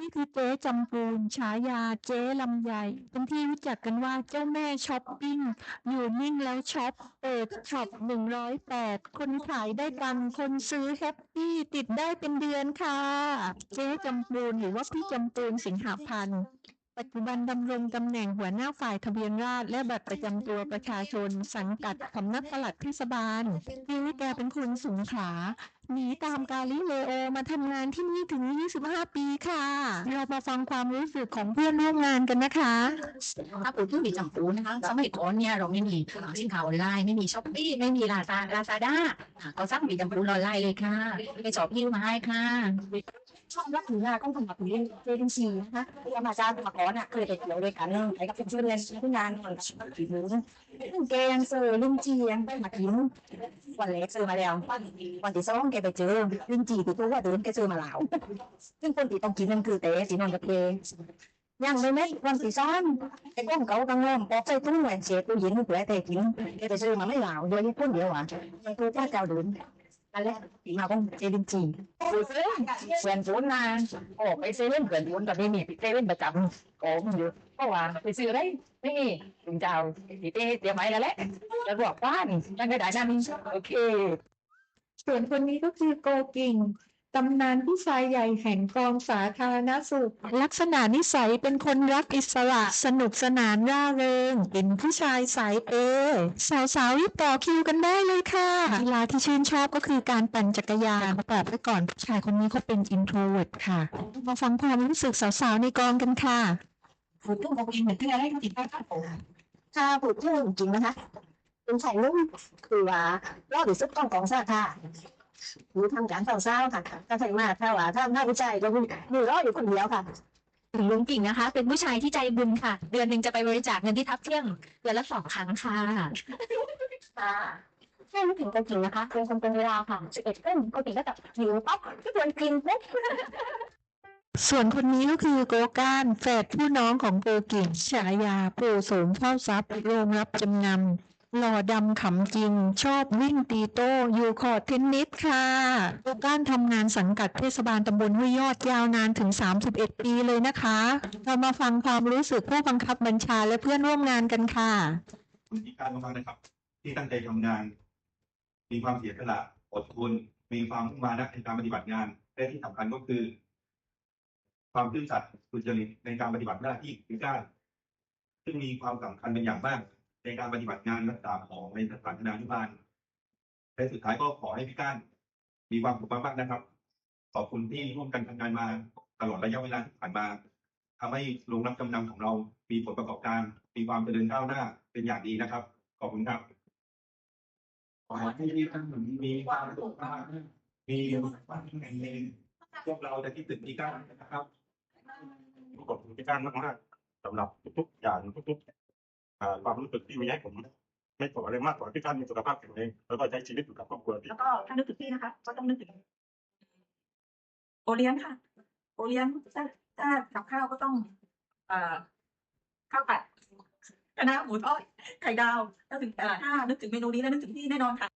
นี่คือเจ๊จำปูนฉายาเจ๊ลำไยเป็นที่รู้จักกันว่าเจ้าแม่ช้อปปิ้ง อยู่นิ่งแล้วช็อป เปิดช็อปหนึ่งร้อยแปดคนขายได้ตังค์คนซื้อแฮปปี้ติดได้เป็นเดือนค่ะ เจ๊จำปูนหรือว่าพี่จำปูนสิงหาพันธ์ ปัจจุบันดำรงตำแหน่งหัวหน้าฝ่ายทะเบียนราษฎรและบัตรประจำตัวประชาชน สังกัดสำนักปลัดเทศบาลชีวิแกเป็นคนสงขลาหนีตามกาลิเลโอมาทำงานที่นี่ถึง 25 ปีค่ะ เรามาฟังความรู้สึกของเพื่อนร่วมงานกันนะคะถ้าพูดถึงมีจำปูนะคะสมัยก่อนเนี่ยเราไม่มีสินค้าออนไลน์ไม่มีช้อปปี้ไม่มีลาซาลาซาด้าก็สั่งมีจำปูออนไลน์เลยค่ะไปสอบพิ้วมาให้ค่ะ ช่องรับถือว่าต้องทำกับถือเจนซีนะคะที่เอามาจ้างมาก่อนอะเคยไปเกี่ยวด้วยกันไปกับเพื่อนๆที่งานมันก็ถือมือลุงแกงเจอร์ลุงจียังได้มากินวันแรกเจอร์มาแล้ววันที่สองแกไปเจอลุงจีติดตัวว่าเดินแกเจอมาแล้วซึ่งคนที่ต้องกินนั่นคือเต๋สีนนกับเกยังไม่ไม่วันที่สองไอ้ก้มเก่ากังลมปอกใส่ตุ้งแหวนเสียตู้เย็นเผื่อแต่กินแกไปเจอมาไม่หลาวโดยคนเดียวอะมันคือว่าเจ้าเดิน นั่นแหละที่มาของเจลินจีคือซื้อเพื่นศูนมาโอ้ไปเซเว่นเกินศูนกับนี่นี่เซเว่นประจำโอ้มันอยู่เพราะว่าไปซื้อได้ไม่มีถึงเจ้าตีเต้เตรียมไว้แล้วแหละแล้วบอกว่านนั่นก็ได้นั่นโอเคส่วนคนนี้ก็คือโกกิ่ง ตำนานผู้ชายใหญ่แห่งกองสาธารณสุข ลักษณะนิสัยเป็นคนรักอิสระสนุกสนานร่าเริง เป็นผู้ชายสายเปย์สาวๆรีบต่อคิวกันได้เลยค่ะกีฬาที่ชื่นชอบก็คือการปั่นจักรยานประกอบไว้ก่อนผู้ชายคนนี้เขาเป็น introvert ค่ะ มาฟังความรู้สึกสาวๆในกองกันค่ะพูดถึงของเองเหมือนที่อะไรก็ติดป้ายผมถ้าพูดถึงจริงนะคะเป็นสายลุ่มคือว่าเราดิสุดต้องกองสาขา คือทำการสาวๆค่ะถ้าใครมาถ้าว่าถ้าถ้าผู้ชายก็มีรออยู่คนเดียวค่ะถึงลุงกิ่งนะคะ เป็นผู้ชายที่ใจบุญค่ะ เดือนหนึ่งจะไปบริจาคเงินที่ทับเที่ยงเดือนละสองครั้งค่ะค่ะแค่นึกถึงกันจริงนะคะเป็นคนเป็นเวลาค่ะสิบเอ็ดขึ้นปกติก็จะหิวปั๊บก็ควรกินปุ๊บส่วนคนนี้ก็คือโกก้านแฝดผู้น้องของโกกิ่งฉายาปู่โสมเข้าทรัพย์โรงรับจำนำ หล่อดำขำจริง ชอบวิ่งตีโต้อยู่คอร์ตเทนนิสค่ะโกก้านทำงานสังกัดเทศบาลตำบลห้วยยอดยาวนานถึง 31 ปีเลยนะคะ เรามาฟังความรู้สึกผู้บังคับบัญชาและเพื่อนร่วมงานกันค่ะคุณที่การมากๆนะครับ ที่ตั้งใจทำงาน มีความเสียสละอดทนมีความมุ่งมานะในการปฏิบัติงานและที่สำคัญก็คือ ความซื่อสัตย์สุจริตในการปฏิบัติหน้าที่คือการซึ่งมีความสำคัญเป็นอย่างมาก ในการปฏิบัติงานรักษาของในสถานธนานุบาลและสุดท้ายก็ขอให้พี่ก้านมีความสุขมากๆนะครับ ขอบคุณที่ร่วมกันทำงานมาตลอดระยะเวลาที่ผ่านมาทำให้โรงรับจำนำของเรา มีผลประกอบการ มีความเจริญก้าวหน้าเป็นอย่างดีนะครับ ขอบคุณครับ ขอให้ที่ท่านมีความสุขมากมีความแข็งแรงพวกเราจะคิดถึงพี่ก้านนะครับขอบคุณพี่ก้านมากๆสำหรับทุกๆอย่างทุกๆ ความรู้สึกที่มีให้ผมไม่ขออะไรมากขอที่ท่านมีสุขภาพแข็งแรงแล้วก็ใช้ชีวิตอยู่กับครอบครัวที่แล้วก็ถ้านึกถึงพี่นะคะ ก็ต้องนึกถึงโอเลี้ยงค่ะ โอเลี้ยงถ้าถ้ากับข้าวก็ต้องเอ่อข้าวผัดคณะน้าหมูทอดไข่ดาวแล้วถึงเอ่อถ้านึกถึงเมนูนี้แล้วนึกถึงพี่แน่นอนค่ะ